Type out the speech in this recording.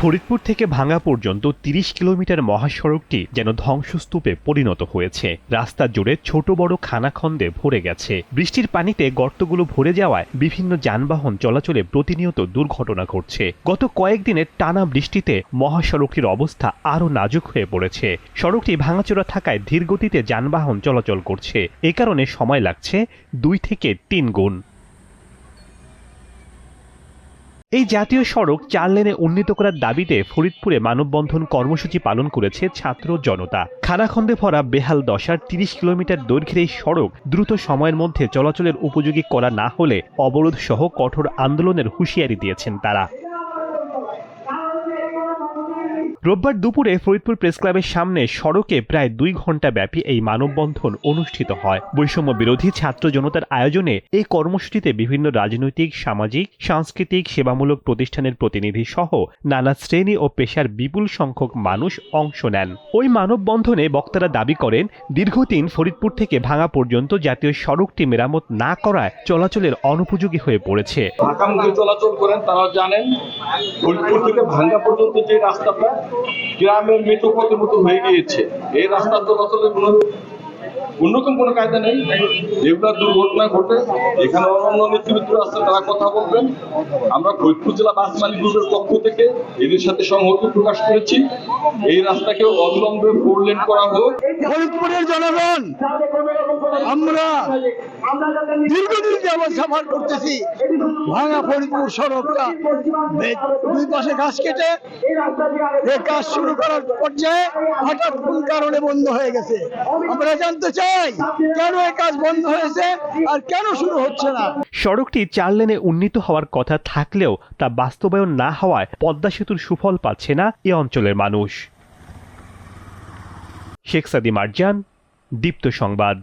ফরিদপুর থেকে ভাঙ্গা পর্যন্ত তিরিশ কিলোমিটার মহাসড়কটি যেন ধ্বংসস্তূপে পরিণত হয়েছে। রাস্তা জুড়ে ছোট বড় খানাখন্দে ভরে গেছে। বৃষ্টির পানিতে গর্তগুলো ভরে যাওয়ায় বিভিন্ন যানবাহন চলাচলে প্রতিনিয়ত দুর্ঘটনা ঘটছে। গত কয়েকদিনের টানা বৃষ্টিতে মহাসড়কটির অবস্থা আরও নাজুক হয়ে পড়েছে। সড়কটি ভাঙাচোরা থাকায় ধীরগতিতে যানবাহন চলাচল করছে। এ কারণে সময় লাগছে দুই থেকে তিন গুণ। এই জাতীয় সড়ক চার লেনে উন্নীত করার দাবিতে ফরিদপুরে মানববন্ধন কর্মসূচি পালন করেছে ছাত্র জনতা। খানাখন্দে ভরা বেহাল দশার তিরিশ কিলোমিটার দৈর্ঘ্যের এই সড়ক দ্রুত সময়ের মধ্যে চলাচলের উপযোগী করা না হলে অবরোধ সহ কঠোর আন্দোলনের হুঁশিয়ারি দিয়েছেন তারা। রোববার দুপুরে ফরিদপুর প্রেস ক্লাবের সামনে সড়কে প্রায় দুই ঘণ্টা ব্যাপী এই মানববন্ধন অনুষ্ঠিত হয়। বৈষম্য বিরোধী ছাত্র জনতার আয়োজনে এই কর্মসূচিতে বিভিন্ন রাজনৈতিক, সামাজিক, সাংস্কৃতিক সেবামূলক প্রতিষ্ঠানের প্রতিনিধি সহ নানা শ্রেণি ও পেশার বিপুল সংখ্যক মানুষ অংশ নেন। ওই মানববন্ধনে বক্তারা দাবি করেন, দীর্ঘদিন ফরিদপুর থেকে ভাঙা পর্যন্ত জাতীয় সড়কটি মেরামত না করায় চলাচলের অনুপযোগী হয়ে পড়েছে। চলাচল করেন, তারা জানেন, ফরিদপুর থেকে ভাঙ্গা পর্যন্ত যে রাস্তাটা গ্রামের মেঠোপথের মতো হয়ে গিয়েছে? এই রাস্তা চলাচলের কোনো অন্যতম কোনো কায়দা নেই। এগুলো দুর্ঘটনা ঘটে। এখানে অন্যান্য নেতৃবৃন্দ আছে, তারা কথা বলবেন। আমরা ফরিদপুর জেলা বাস মালিক গ্রুপের পক্ষ থেকে এদের সাথে সংহতি প্রকাশ করেছি। এই রাস্তাকে অবিলম্বে ফোর লেন করা হোক। ফরিদপুরের জনগণ, আমরা দীর্ঘদিন যাবৎ সাফার করতেছি। ভাঙা ফরিদপুর সড়কটা দুই পাশে গাছ কেটে কাজ শুরু করার পর্যায়ে হঠাৎ কোন কারণে বন্ধ হয়ে গেছে? আমরা জানতে চাই, কেন এই কাজ বন্ধ হয়েছে আর কেন শুরু হচ্ছে না? সড়কটি চার লেনে উন্নীত হওয়ার কথা থাকলেও তা বাস্তবায়ন না হওয়ায় পদ্মা সেতুর সুফল পাচ্ছে না এ অঞ্চলের মানুষ। শেখ সাদি মার্জান দীপ্ত সংবাদ।